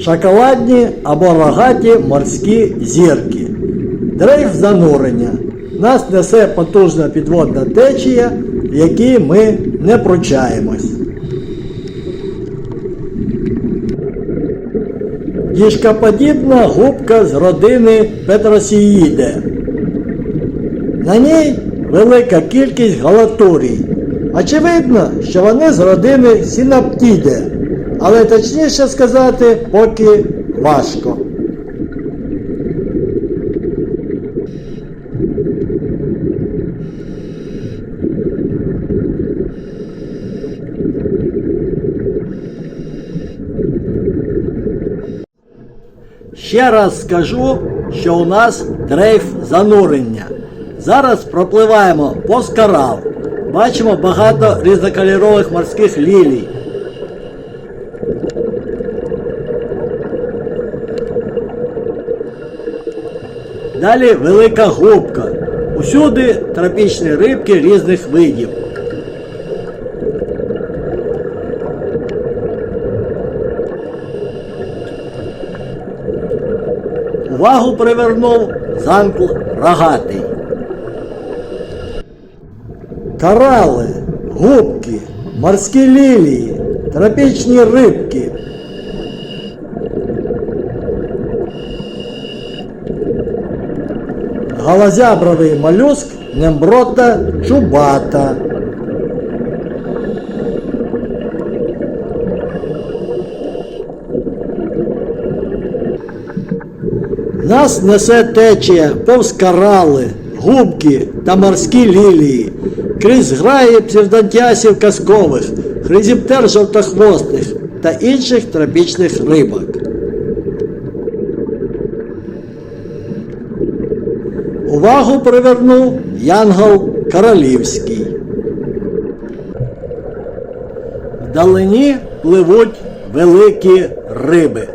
Шоколадні або рогаті морські зірки. Дрейф занурення. Нас несе потужна підводна течія, в якій ми не пручаємось. Діжкоподібна губка з родини Петросіїде. На ній велика кількість галатурій. Очевидно, що вони з родини Сінаптіде, але точніше сказати, поки важко. Ще раз скажу, що у нас дрейф занурення. Зараз пропливаємо по скарал. Бачимо багато різнокольорових морських лілій. Далі велика губка. Усюди тропічні рибки різних видів. Увагу привернув занкл рогатий. Корали, губки, морські лілії, тропічні рибки. Голозябровий молюск немброта чубата. Нас несе течія повз корали, губки та морські лілії, крізь граї псевдонтіасів казкових, хризіптер жовтохвостих та інших тропічних рибок. Увагу привернув Янгол Королівський. Вдалині пливуть великі риби.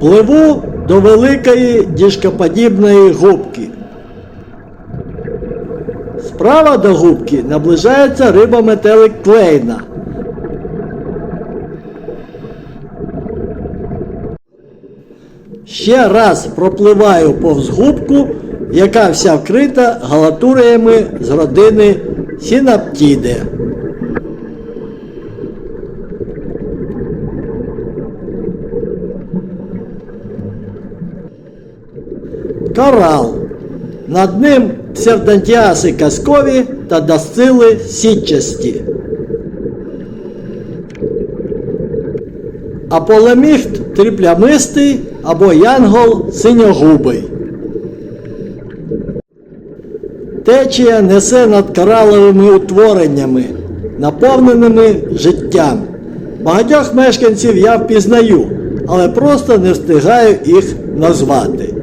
Пливу до великої діжкоподібної губки. Справа до губки наближається риба метелик клейна. Ще раз пропливаю повз губку, яка вся вкрита галатуріями з родини Сінаптіде. Корал. Над ним псевдонтіаси казкові та дасцили сітчасті. Аполеміхт тріплямистий або янгол синьогубий. Течія несе над кораловими утвореннями, наповненими життям. Багатьох мешканців я впізнаю, але просто не встигаю їх назвати.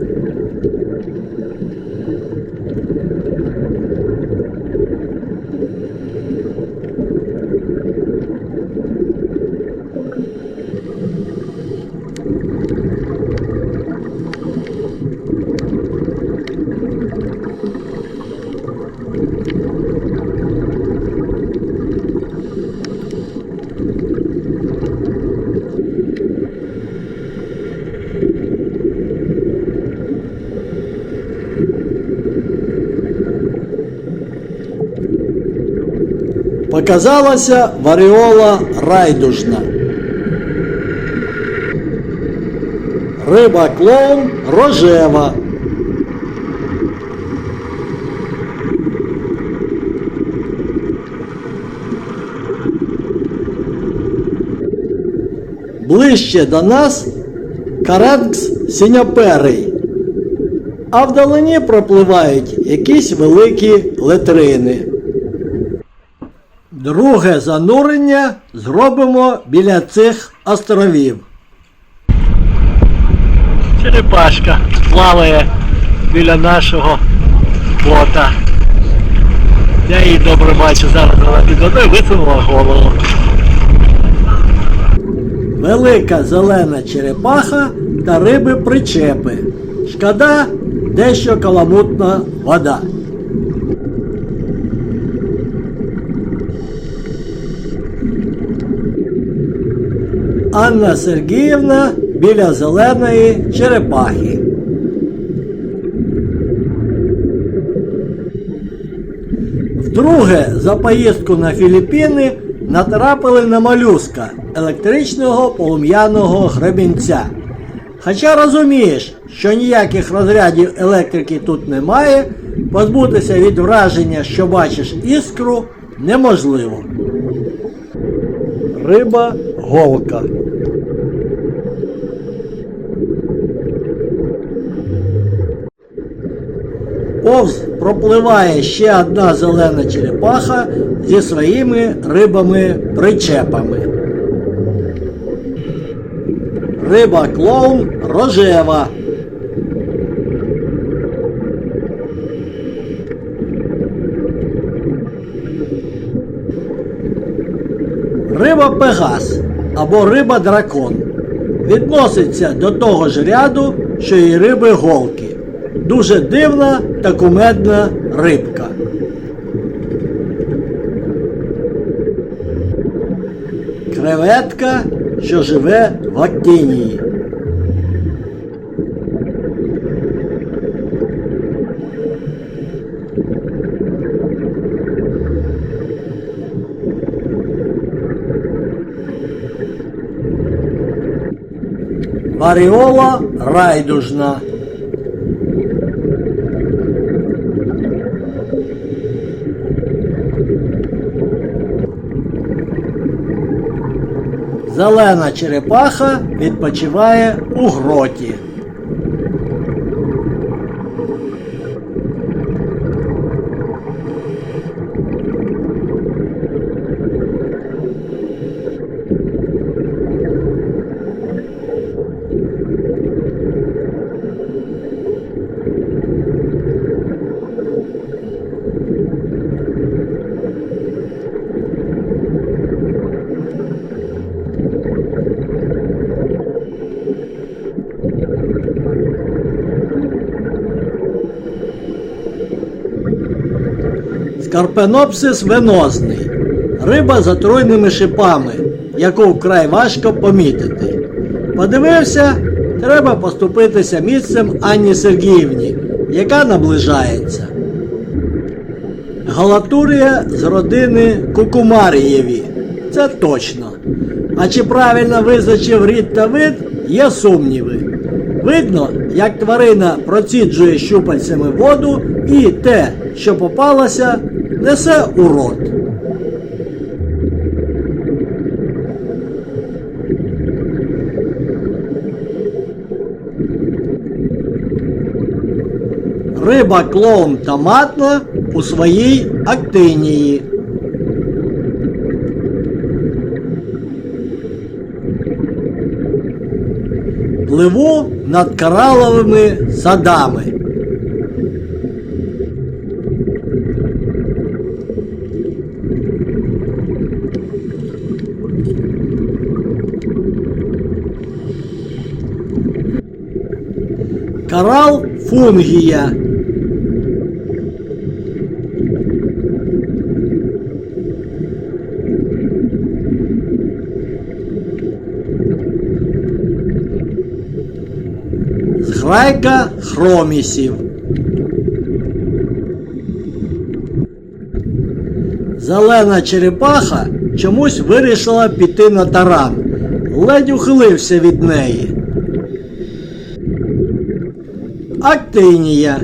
Показалася варіола райдужна. Риба клоун рожева. Ближче до нас каракс синьоперий, а вдалині пропливають якісь великі летрини. Друге занурення зробимо біля цих островів. Черепашка плаває біля нашого бота. Я її добре бачу, зараз вона під водою висунула голову. Велика зелена черепаха та риби причепи. Шкода, дещо каламутна вода. Анна Сергіївна біля зеленої черепахи. Вдруге за поїздку на Філіппіни натрапили на молюска електричного полум'яного гребінця. Хоча розумієш, що ніяких розрядів електрики тут немає, позбутися від враження, що бачиш іскру, неможливо. Риба голка. Повз пропливає ще одна зелена черепаха зі своїми рибами-причепами. Риба клоун рожева. Риба Пегас або риба дракон відноситься до того ж ряду, що і риби голки. Дуже дивна та кумедна рибка. Креветка, що живе в Актинії. Варіола райдужна. Зелена черепаха відпочиває у гроті. Скарпенопсис венозний. Риба з отруйними шипами, яку вкрай важко помітити. Подивився, треба поступитися місцем Анні Сергіївні, яка наближається. Галатурія з родини Кукумарієві. Це точно. А чи правильно визначив рід та вид, є сумніви. Видно, як тварина проціджує щупальцями воду і те, що попалося, несе у рот. Риба клоун томатна у своїй актинії. Пливу над кораловими садами. Корал фунгія. Зграйка хромісів. Зелена черепаха чомусь вирішила піти на таран. Ледь ухилився від неї. Актинія.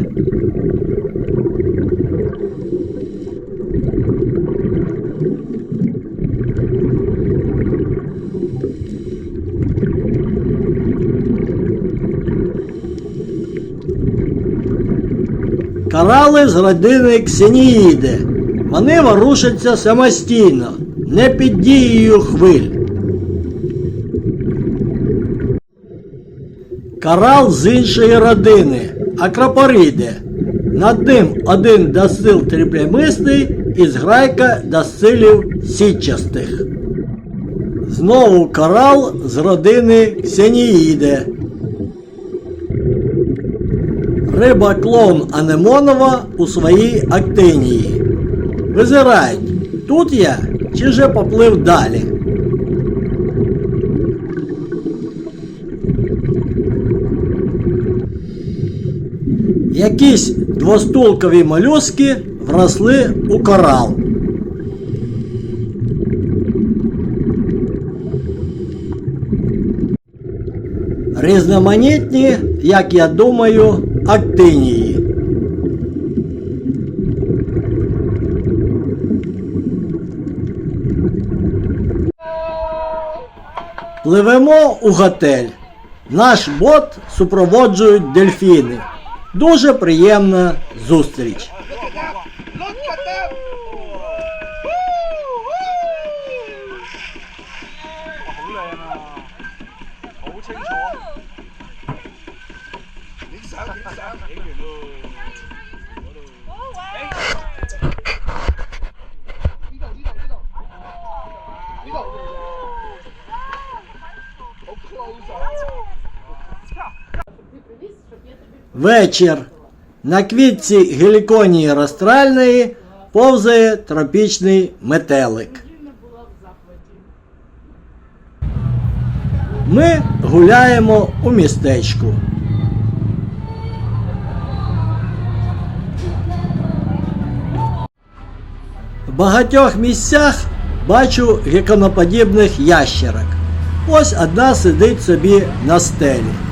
Корали з родини Ксеніїди. Вони ворушаться самостійно, не під дією хвиль. Корал з іншої родини, акропоріди. Над ним один досил тріплямистий і зграйка досилів сітчастих. Знову корал з родини Ксеніїди. Риба клоун Анемонова у своїй актинії. Визирають, тут я чи же поплив далі. Якісь двостулкові молюски вросли у корал. Різноманітні, як я думаю, актинії. Пливемо у готель. Наш бот супроводжують дельфіни. Дуже приємна зустріч. Вечір. На квітці геліконії растральної повзає тропічний метелик. Ми гуляємо у містечку. В багатьох місцях бачу геконоподібних ящерок. Ось одна сидить собі на стелі.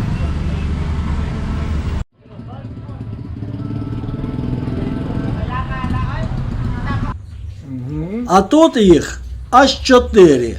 А тут їх аж чотири.